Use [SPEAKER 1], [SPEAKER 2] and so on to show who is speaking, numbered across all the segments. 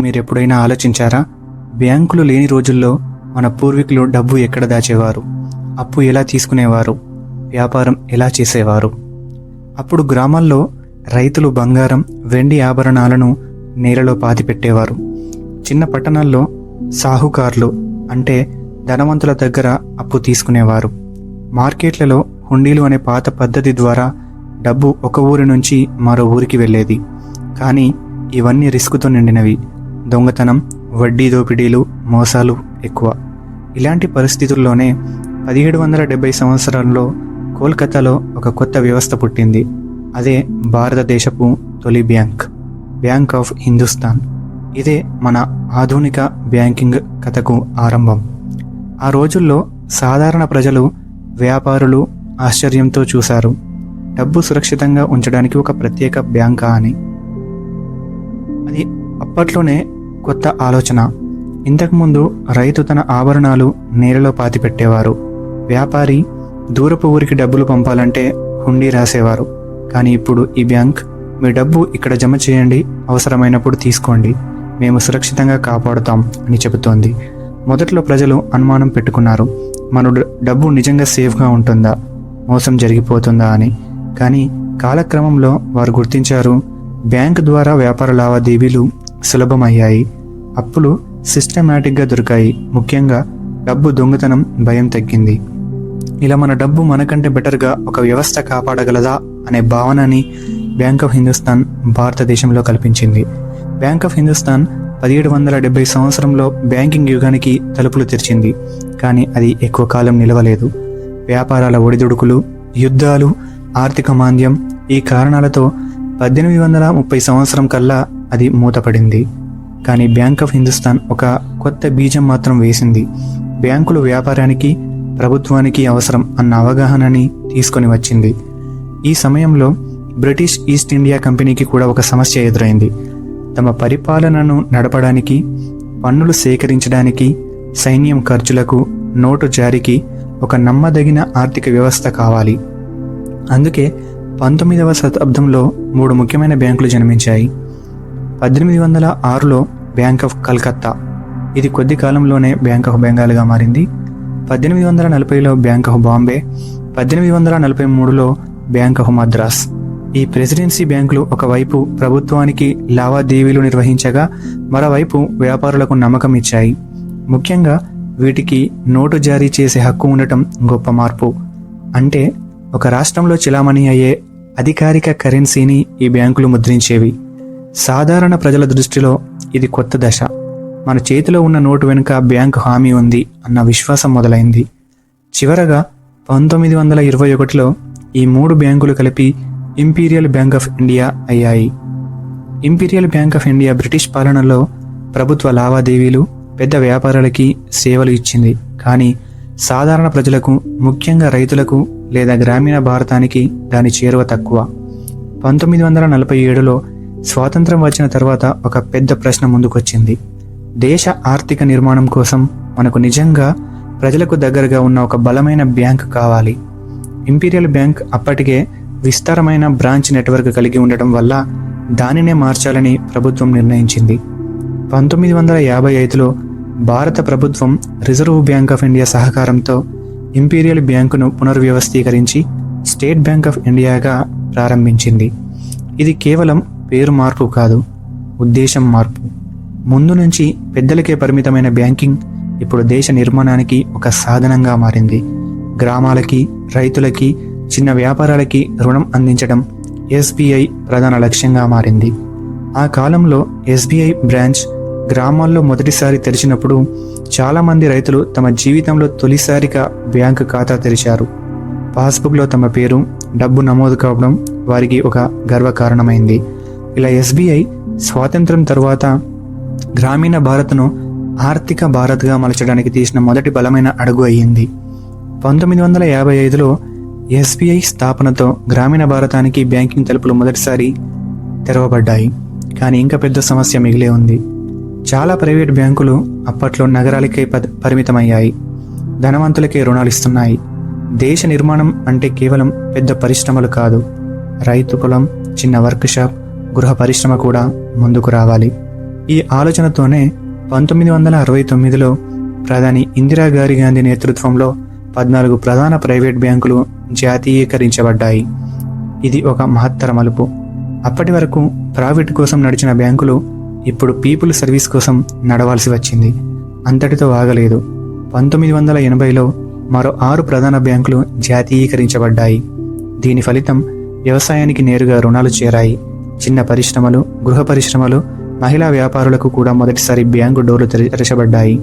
[SPEAKER 1] మీరు ఎప్పుడైనా ఆలోచించారా? బ్యాంకులు లేని రోజుల్లో మన పూర్వీకులు డబ్బు ఎక్కడ దాచేవారు? అప్పు ఎలా తీసుకునేవారు? వ్యాపారం ఎలా చేసేవారు? అప్పుడు గ్రామాల్లో రైతులు బంగారం వెండి ఆభరణాలను నేలలో పాతిపెట్టేవారు. చిన్న పట్టణాల్లో సాహుకారులు అంటే ధనవంతుల దగ్గర అప్పు తీసుకునేవారు. మార్కెట్లలో హుండీలు అనే పాత పద్ధతి ద్వారా డబ్బు ఒక ఊరి నుంచి మరో ఊరికి వెళ్ళేది. కానీ ఇవన్నీ రిస్క్తో నిండినవి. దొంగతనం వడ్డీ దోపిడీలు మోసాలు ఎక్కువ. ఇలాంటి పరిస్థితుల్లోనే పదిహేడు వందల డెబ్బై సంవత్సరాల్లో కోల్కతాలో ఒక కొత్త వ్యవస్థ పుట్టింది. అదే భారతదేశపు తొలి బ్యాంక్ బ్యాంక్ ఆఫ్ హిందుస్థాన్. ఇదే మన ఆధునిక బ్యాంకింగ్ కథకు ఆరంభం. ఆ రోజుల్లో సాధారణ ప్రజలు వ్యాపారులు ఆశ్చర్యంతో చూశారు. డబ్బు సురక్షితంగా ఉంచడానికి ఒక ప్రత్యేక బ్యాంకా అని. అది అప్పట్లోనే కొత్త ఆలోచన. ఇంతకుముందు రైతు తన ఆభరణాలు నేలలో పాతిపెట్టేవారు. వ్యాపారి దూరపు ఊరికి డబ్బులు పంపాలంటే హుండీ రాసేవారు. కానీ ఇప్పుడు ఈ బ్యాంక్ మీ డబ్బు ఇక్కడ జమ చేయండి అవసరమైనప్పుడు తీసుకోండి. మేము సురక్షితంగా కాపాడుతాం అని చెబుతోంది. మొదట్లో ప్రజలు అనుమానం పెట్టుకున్నారు. మన డబ్బు నిజంగా సేఫ్గా ఉంటుందా? మోసం జరిగిపోతుందా అని. కానీ కాలక్రమంలో వారు గుర్తించారు బ్యాంక్ ద్వారా వ్యాపార లావాదేవీలు సులభమయ్యాయి. అప్పులు సిస్టమేటిక్గా దొరికాయి. ముఖ్యంగా డబ్బు దొంగతనం భయం తగ్గింది. ఇలా మన డబ్బు మనకంటే బెటర్గా ఒక వ్యవస్థ కాపాడగలదా అనే భావనని బ్యాంక్ ఆఫ్ హిందుస్థాన్ భారతదేశంలో కల్పించింది. బ్యాంక్ ఆఫ్ హిందుస్థాన్ పదిహేడు వందల డెబ్బై సంవత్సరంలో బ్యాంకింగ్ యుగానికి తలుపులు తెరిచింది. కానీ అది ఎక్కువ కాలం నిలవలేదు. వ్యాపారాల ఒడిదుడుకులు యుద్ధాలు ఆర్థిక మాంద్యం ఈ కారణాలతో పద్దెనిమిది వందల ముప్పై సంవత్సరం కల్లా అది మూతపడింది. కానీ బ్యాంక్ ఆఫ్ హిందుస్థాన్ ఒక కొత్త బీజం మాత్రం వేసింది. బ్యాంకులు వ్యాపారానికి ప్రభుత్వానికి అవసరం అన్న అవగాహనని తీసుకొని వచ్చింది. ఈ సమయంలో బ్రిటిష్ ఈస్ట్ ఇండియా కంపెనీకి కూడా ఒక సమస్య ఎదురైంది. తమ పరిపాలనను నడపడానికి పన్నులు సేకరించడానికి సైన్యం ఖర్చులకు నోటు జారీకి ఒక నమ్మదగిన ఆర్థిక వ్యవస్థ కావాలి. అందుకే పంతొమ్మిదవ శతాబ్దంలో మూడు ముఖ్యమైన బ్యాంకులు జన్మించాయి. పద్దెనిమిది వందల ఆరులో బ్యాంక్ ఆఫ్ కలకత్తా ఇది కొద్ది కాలంలోనే బ్యాంక్ ఆఫ్ బెంగాల్గా మారింది. పద్దెనిమిది వందల నలభైలో బ్యాంక్ ఆఫ్ బాంబే పద్దెనిమిది వందల నలభై మూడులో బ్యాంక్ ఆఫ్ మద్రాస్. ఈ ప్రెసిడెన్సీ బ్యాంకులు ఒకవైపు ప్రభుత్వానికి లావాదేవీలు నిర్వహించగా మరోవైపు వ్యాపారులకు నమ్మకం ఇచ్చాయి. ముఖ్యంగా వీటికి నోటు జారీ చేసే హక్కు ఉండటం గొప్ప మార్పు. అంటే ఒక రాష్ట్రంలో చిలామణి అయ్యే అధికారిక కరెన్సీని ఈ బ్యాంకులు ముద్రించేవి. సాధారణ ప్రజల దృష్టిలో ఇది కొత్త దశ. మన చేతిలో ఉన్న నోటు వెనుక బ్యాంకు హామీ ఉంది అన్న విశ్వాసం మొదలైంది. చివరగా పంతొమ్మిది వందల ఇరవై ఒకటిలో ఈ మూడు బ్యాంకులు కలిపి ఇంపీరియల్ బ్యాంక్ ఆఫ్ ఇండియా అయ్యాయి. Imperial bank of India British పాలనలో ప్రభుత్వ లావాదేవీలు పెద్ద వ్యాపారాలకి సేవలు ఇచ్చింది. కానీ సాధారణ ప్రజలకు ముఖ్యంగా రైతులకు లేదా గ్రామీణ భారతానికి దాని చేరువ తక్కువ. పంతొమ్మిది వందల నలభై ఏడులో స్వాతంత్రం వచ్చిన తర్వాత ఒక పెద్ద ప్రశ్న ముందుకొచ్చింది. దేశ ఆర్థిక నిర్మాణం కోసం మనకు నిజంగా ప్రజలకు దగ్గరగా ఉన్న ఒక బలమైన బ్యాంక్ కావాలి. ఇంపీరియల్ బ్యాంక్ అప్పటికే విస్తారమైన బ్రాంచ్ నెట్వర్క్ కలిగి ఉండటం వల్ల దానినే మార్చాలని ప్రభుత్వం నిర్ణయించింది. పంతొమ్మిది వందల యాభై ఐదులో భారత ప్రభుత్వం రిజర్వ్ బ్యాంక్ ఆఫ్ ఇండియా సహకారంతో ఇంపీరియల్ బ్యాంకును పునర్వ్యవస్థీకరించి స్టేట్ బ్యాంక్ ఆఫ్ ఇండియాగా ప్రారంభించింది. ఇది కేవలం పేరు మార్పు కాదు ఉద్దేశం మార్పు. ముందు నుంచి పెద్దలకే పరిమితమైన బ్యాంకింగ్ ఇప్పుడు దేశ నిర్మాణానికి ఒక సాధనంగా మారింది. గ్రామాలకి రైతులకి చిన్న వ్యాపారాలకి రుణం అందించడం ఎస్బీఐ ప్రధాన లక్ష్యంగా మారింది. ఆ కాలంలో ఎస్బీఐ బ్రాంచ్ గ్రామాల్లో మొదటిసారి తెరిచినప్పుడు చాలామంది రైతులు తమ జీవితంలో తొలిసారిగా బ్యాంకు ఖాతా తెరిచారు. పాస్బుక్లో తమ పేరు డబ్బు నమోదు కావడం వారికి ఒక గర్వకారణమైంది. ఇలా ఎస్బీఐ స్వాతంత్రం తరువాత గ్రామీణ భారత్ను ఆర్థిక భారత్గా మలచడానికి తీసిన మొదటి బలమైన అడుగు అయ్యింది. పంతొమ్మిది వందల యాభై ఐదులో ఎస్బీఐ స్థాపనతో గ్రామీణ భారతానికి బ్యాంకింగ్ తలుపులు మొదటిసారి తెరవబడ్డాయి. కానీ ఇంకా పెద్ద సమస్య మిగిలే ఉంది. చాలా ప్రైవేట్ బ్యాంకులు అప్పట్లో నగరాలకే పరిమితమయ్యాయి. ధనవంతులకే రుణాలు ఇస్తున్నాయి. దేశ నిర్మాణం అంటే కేవలం పెద్ద పరిశ్రమలు కాదు. రైతు పొలం చిన్న వర్క్ షాప్ గృహ పరిశ్రమ కూడా ముందుకు రావాలి. ఈ ఆలోచనతోనే పంతొమ్మిది వందల అరవై తొమ్మిదిలో ప్రధాని ఇందిరాగారి గాంధీ నేతృత్వంలో పద్నాలుగు ప్రధాన ప్రైవేట్ బ్యాంకులు జాతీయీకరించబడ్డాయి. ఇది ఒక మహత్తర మలుపు. అప్పటి వరకు ప్రాఫిట్ కోసం నడిచిన బ్యాంకులు ఇప్పుడు పీపుల్ సర్వీస్ కోసం నడవాల్సి వచ్చింది. అంతటితో ఆగలేదు. పంతొమ్మిది వందల ఎనభైలో మరో ఆరు ప్రధాన బ్యాంకులు జాతీయీకరించబడ్డాయి. దీని ఫలితం వ్యవసాయానికి నేరుగా రుణాలు చేరాయి. చిన్న పరిశ్రమలు గృహ పరిశ్రమలు మహిళా వ్యాపారులకు కూడా మొదటిసారి బ్యాంకు డోర్లు తెర- తెరచబడ్డాయి.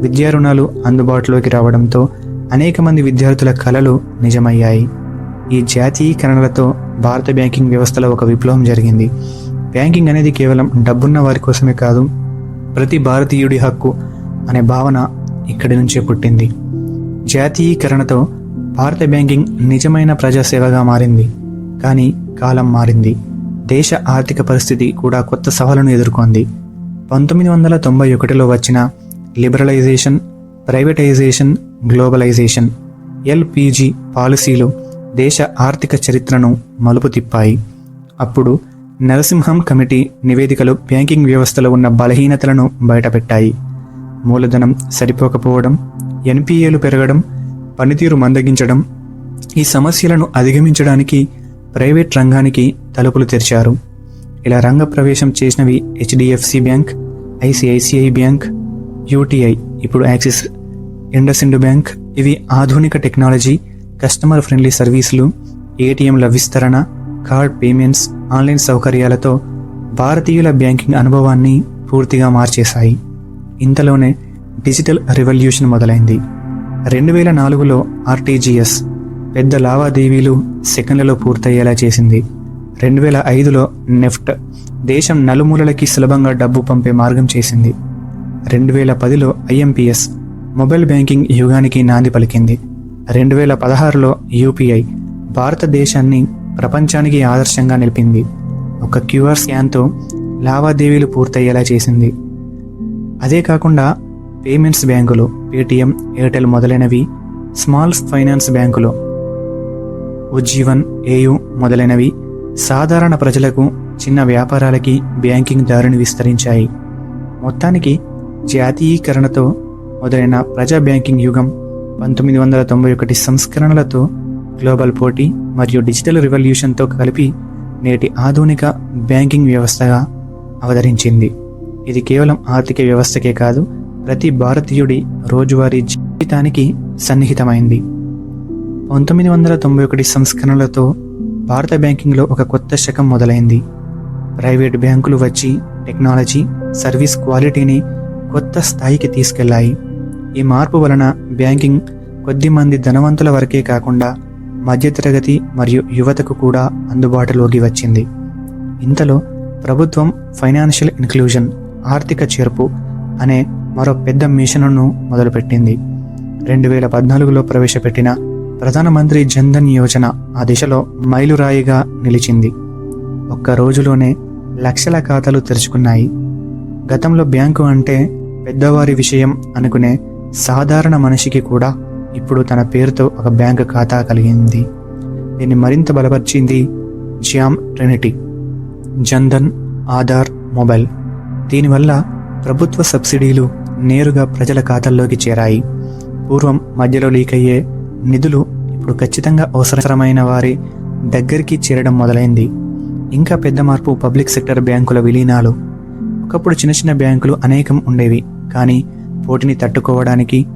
[SPEAKER 1] విద్యా రుణాలు అందుబాటులోకి రావడంతో అనేక మంది విద్యార్థుల కలలు నిజమయ్యాయి. ఈ జాతీయీకరణలతో భారత బ్యాంకింగ్ వ్యవస్థలో ఒక విప్లవం జరిగింది. బ్యాంకింగ్ అనేది కేవలం డబ్బున్న వారి కోసమే కాదు ప్రతి భారతీయుడి హక్కు అనే భావన ఇక్కడి నుంచే పుట్టింది. జాతీయీకరణతో భారత బ్యాంకింగ్ నిజమైన ప్రజాసేవగా మారింది కానీ కాలం మారింది. దేశ ఆర్థిక పరిస్థితి కూడా కొత్త సవాలను ఎదుర్కొంది. పంతొమ్మిది వందల తొంభై ఒకటిలో వచ్చిన లిబరలైజేషన్ ప్రైవేటైజేషన్ గ్లోబలైజేషన్ ఎల్పిజి పాలసీలు దేశ ఆర్థిక చరిత్రను మలుపు తిప్పాయి. అప్పుడు నరసింహం కమిటీ నివేదికలు బ్యాంకింగ్ వ్యవస్థలో ఉన్న బలహీనతలను బయటపెట్టాయి. మూలధనం సరిపోకపోవడం ఎన్పిఏలు పెరగడం పనితీరు మందగించడం ఈ సమస్యలను అధిగమించడానికి ప్రైవేట్ రంగానికి తలుపులు తెరిచారు. ఇలా రంగ ప్రవేశం చేసినవి HDFC bank ICICI bank UTI ఇప్పుడు యాక్సిస్ ఇండస్ఇండ్ బ్యాంక్. ఇవి ఆధునిక టెక్నాలజీ కస్టమర్ ఫ్రెండ్లీ సర్వీసులు ఏటీఎంల విస్తరణ కార్డ్ పేమెంట్స్ ఆన్లైన్ సౌకర్యాలతో భారతీయుల బ్యాంకింగ్ అనుభవాన్ని పూర్తిగా మార్చేశాయి. ఇంతలోనే డిజిటల్ రెవల్యూషన్ మొదలైంది. రెండు వేల నాలుగులో ఆర్టీజీఎస్ పెద్ద లావాదేవీలు సెకండ్లలో పూర్తయ్యేలా చేసింది. రెండు వేల ఐదులో నెఫ్ట్ దేశం నలుమూలలకి సులభంగా డబ్బు పంపే మార్గం చేసింది. రెండు వేల పదిలో ఐఎంపిఎస్ మొబైల్ బ్యాంకింగ్ యుగానికి నాంది పలికింది. రెండు వేల పదహారులో యూపీఐ భారతదేశాన్ని ప్రపంచానికి ఆదర్శంగా నిలిపింది. ఒక క్యూఆర్ స్కాన్తో లావాదేవీలు పూర్తయ్యేలా చేసింది. అదే కాకుండా పేమెంట్స్ బ్యాంకులు పేటిఎం ఎయిర్టెల్ మొదలైనవి స్మాల్ ఫైనాన్స్ బ్యాంకులు ఉజ్జీవన్ ఏయు మొదలైనవి సాధారణ ప్రజలకు చిన్న వ్యాపారాలకి బ్యాంకింగ్ దారిని విస్తరించాయి. మొత్తానికి జాతీయీకరణతో మొదలైన ప్రజా బ్యాంకింగ్ యుగం పంతొమ్మిది వందల తొంభై ఒకటి సంస్కరణలతో గ్లోబల్ పోటీ మరియు డిజిటల్ రివల్యూషన్తో కలిపి నేటి ఆధునిక బ్యాంకింగ్ వ్యవస్థగా అవతరించింది. ఇది కేవలం ఆర్థిక వ్యవస్థకే కాదు ప్రతి భారతీయుడి రోజువారీ జీవితానికి సన్నిహితమైంది. పంతొమ్మిది వందల తొంభై ఒకటి సంస్కరణలతో భారత బ్యాంకింగ్లో ఒక కొత్త శకం మొదలైంది. ప్రైవేట్ బ్యాంకులు వచ్చి టెక్నాలజీ సర్వీస్ క్వాలిటీని కొత్త స్థాయికి తీసుకెళ్ళాయి. ఈ మార్పు వలన బ్యాంకింగ్ కొద్ది మంది ధనవంతుల వరకే కాకుండా మధ్యతరగతి మరియు యువతకు కూడా అందుబాటులోకి వచ్చింది. ఇంతలో ప్రభుత్వం ఫైనాన్షియల్ ఇన్క్లూజన్ ఆర్థిక చేర్పు అనే మరో పెద్ద మిషన్ను మొదలుపెట్టింది. రెండు వేల పద్నాలుగులో ప్రవేశపెట్టిన ప్రధానమంత్రి జన్ధన్ యోజన ఆ దిశలో మైలురాయిగా నిలిచింది. ఒక్క రోజులోనే లక్షల ఖాతాలు తెరుచుకున్నాయి. గతంలో బ్యాంకు అంటే పెద్దవారి విషయం అనుకునే సాధారణ మనిషికి కూడా ఇప్పుడు తన పేరుతో ఒక బ్యాంకు ఖాతా కలిగింది. దీన్ని మరింత బలపరిచింది JAM trinity. Jan Dhan Aadhaar mobile. దీనివల్ల ప్రభుత్వ సబ్సిడీలు నేరుగా ప్రజల ఖాతాల్లోకి చేరాయి. పూర్వం మధ్యలో లీక్ అయ్యే నిధులు ఇప్పుడు ఖచ్చితంగా అవసరమైన వారి దగ్గరికి చేరడం మొదలైంది. ఇంకా పెద్ద మార్పు పబ్లిక్ సెక్టర్ బ్యాంకుల విలీనాలు. ఒకప్పుడు చిన్న చిన్న బ్యాంకులు అనేకం ఉండేవి కానీ పోటీని తట్టుకోవడానికి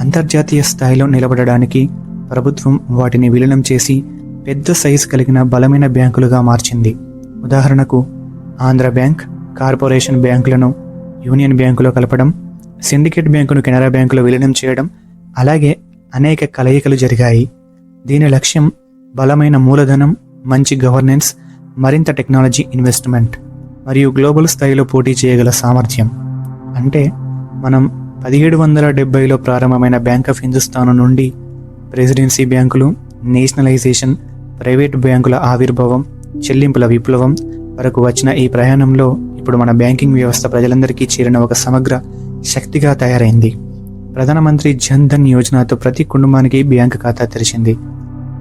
[SPEAKER 1] అంతర్జాతీయ స్థాయిలో నిలబడడానికి ప్రభుత్వం వాటిని విలీనం చేసి పెద్ద సైజు కలిగిన బలమైన బ్యాంకులుగా మార్చింది. ఉదాహరణకు ఆంధ్ర బ్యాంక్ కార్పొరేషన్ బ్యాంకులను యూనియన్ బ్యాంకులో కలపడం సిండికేట్ బ్యాంకును కెనరా బ్యాంకులో విలీనం చేయడం అలాగే అనేక కలయికలు జరిగాయి. దీని లక్ష్యం బలమైన మూలధనం మంచి గవర్నెన్స్ మరింత టెక్నాలజీ ఇన్వెస్ట్మెంట్ మరియు గ్లోబల్ స్థాయిలో పోటీ చేయగల సామర్థ్యం. అంటే మనం పదిహేడు వందల డెబ్బైలో ప్రారంభమైన బ్యాంక్ ఆఫ్ హిందుస్థాన్ నుండి ప్రెసిడెన్సీ బ్యాంకులు నేషనలైజేషన్ ప్రైవేట్ బ్యాంకుల ఆవిర్భావం చెల్లింపుల విప్లవం వరకు వచ్చిన ఈ ప్రయాణంలో ఇప్పుడు మన బ్యాంకింగ్ వ్యవస్థ ప్రజలందరికీ చేరిన ఒక సమగ్ర శక్తిగా తయారైంది. ప్రధానమంత్రి జన్ ధన్ యోజనతో ప్రతి కుటుంబానికి బ్యాంక్ ఖాతా తెరిచింది.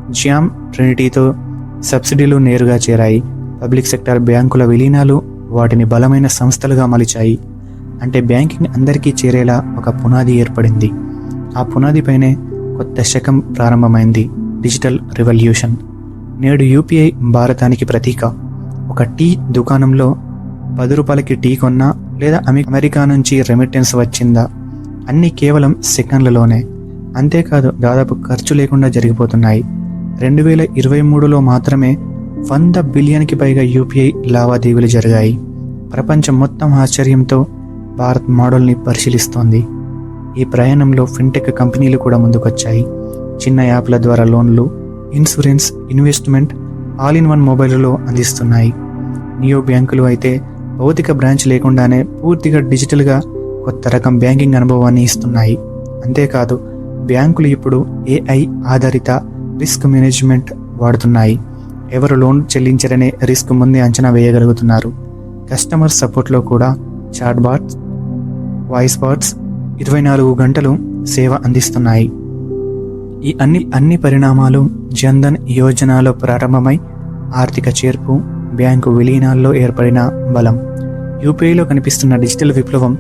[SPEAKER 1] జామ్ ట్రినిటీతో సబ్సిడీలు నేరుగా చేరాయి. పబ్లిక్ సెక్టర్ బ్యాంకుల విలీనాలు వాటిని బలమైన సంస్థలుగా మలిచాయి. అంటే బ్యాంకింగ్ అందరికీ చేరేలా ఒక పునాది ఏర్పడింది. ఆ పునాదిపైనే కొత్త శకం ప్రారంభమైంది. Digital revolution. నేడు యూపీఐ భారతానికి ప్రతీక. ఒక టీ దుకాణంలో పది రూపాయలకి టీ కొన్నా లేదా అమె- అమెరికా నుంచి రెమిటెన్స్ వచ్చిందా? అన్నీ కేవలం సెకండ్లలోనే. అంతేకాదు దాదాపు ఖర్చు లేకుండా జరిగిపోతున్నాయి. రెండు వేల ఇరవై మూడులో మాత్రమే వంద బిలియన్కి పైగా యూపీఐ లావాదేవీలు జరిగాయి. ప్రపంచం మొత్తం ఆశ్చర్యంతో భారత్ మోడల్ని పరిశీలిస్తోంది. ఈ ప్రయాణంలో ఫిన్టెక్ కంపెనీలు కూడా ముందుకొచ్చాయి. చిన్న యాప్ల ద్వారా లోన్లు insurance investment all in one మొబైల్లో అందిస్తున్నాయి. నియో బ్యాంకులు అయితే భౌతిక బ్రాంచ్ లేకుండానే పూర్తిగా డిజిటల్గా కొత్త రకం బ్యాంకింగ్ అనుభవాన్ని ఇస్తున్నాయి. అంతేకాదు బ్యాంకులు ఇప్పుడు ఏఐ ఆధారిత రిస్క్ మేనేజ్మెంట్ వాడుతున్నాయి. ఎవరు లోన్ చెల్లించరనే రిస్క్ ముందే అంచనా వేయగలుగుతున్నారు. కస్టమర్ సపోర్ట్లో కూడా చాట్ బాట్స్ వాయిస్ బాట్స్ ఇరవై నాలుగు గంటలు సేవ అందిస్తున్నాయి. ఈ అన్ని అన్ని పరిణామాలు జన్ధన్ యోజనలో ప్రారంభమై ఆర్థిక చేర్పు బ్యాంకు విలీనాల్లో ఏర్పడిన బలం. యూపీఐలో కనిపిస్తున్న డిజిటల్ విప్లవం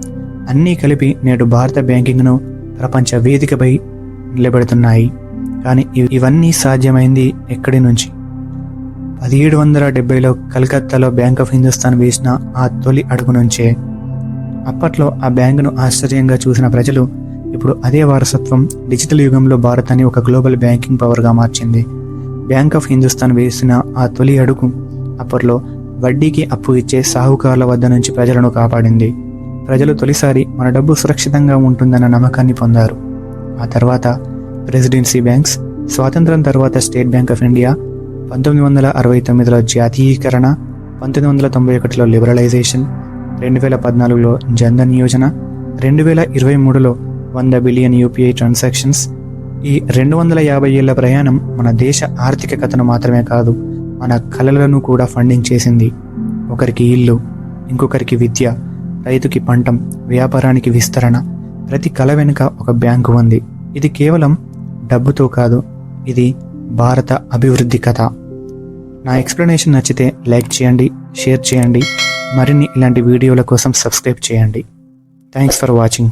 [SPEAKER 1] అన్నీ కలిపి నేడు భారత బ్యాంకింగ్ను ప్రపంచ వేదికపై నిలబెడుతున్నాయి. కానీ ఇవన్నీ సాధ్యమైంది ఎక్కడి నుంచి? పదిహేడు వందల డెబ్బైలో కలకత్తాలో బ్యాంక్ ఆఫ్ హిందుస్థాన్ వేసిన ఆ తొలి అడుగు నుంచే. అప్పట్లో ఆ బ్యాంకును ఆశ్చర్యంగా చూసిన ప్రజలు ఇప్పుడు అదే వారసత్వం డిజిటల్ యుగంలో భారతాన్ని ఒక గ్లోబల్ బ్యాంకింగ్ పవర్గా మార్చింది. బ్యాంక్ ఆఫ్ హిందుస్థాన్ వేసిన ఆ తొలి అడుగు అప్పట్లో వడ్డీకి అప్పు ఇచ్చే సాహుకారుల వద్ద నుంచి ప్రజలను కాపాడింది. ప్రజలు తొలిసారి మన డబ్బు సురక్షితంగా ఉంటుందన్న నమ్మకాన్ని పొందారు. ఆ తర్వాత ప్రెసిడెన్సీ బ్యాంక్స్ స్వాతంత్రం తర్వాత స్టేట్ బ్యాంక్ ఆఫ్ ఇండియా పంతొమ్మిది వందల అరవై తొమ్మిదిలో జాతీయీకరణ పంతొమ్మిది వందల తొంభై ఒకటిలో లిబరలైజేషన్ రెండు వేల పద్నాలుగులో జన్ధన్ యోజన రెండు వేల ఇరవై మూడులో వంద బిలియన్ యూపీఐ ట్రాన్సాక్షన్స్. ఈ రెండు వందల యాభై ఏళ్ళ ప్రయాణం మన దేశ ఆర్థిక కథను మాత్రమే కాదు మన కళలను కూడా ఫండింగ్ చేసింది. ఒకరికి ఇల్లు ఇంకొకరికి విద్య రైతుకి పంటం వ్యాపారానికి విస్తరణ ప్రతి కళ వెనుక ఒక బ్యాంకు ఉంది. ఇది కేవలం డబ్బుతో కాదు ఇది భారత అభివృద్ధి కథ. నా ఎక్స్ప్లెనేషన్ నచ్చితే లైక్ చేయండి షేర్ చేయండి మరిన్ని ఇలాంటి వీడియోల కోసం సబ్స్క్రైబ్ చేయండి. Thanks for watching.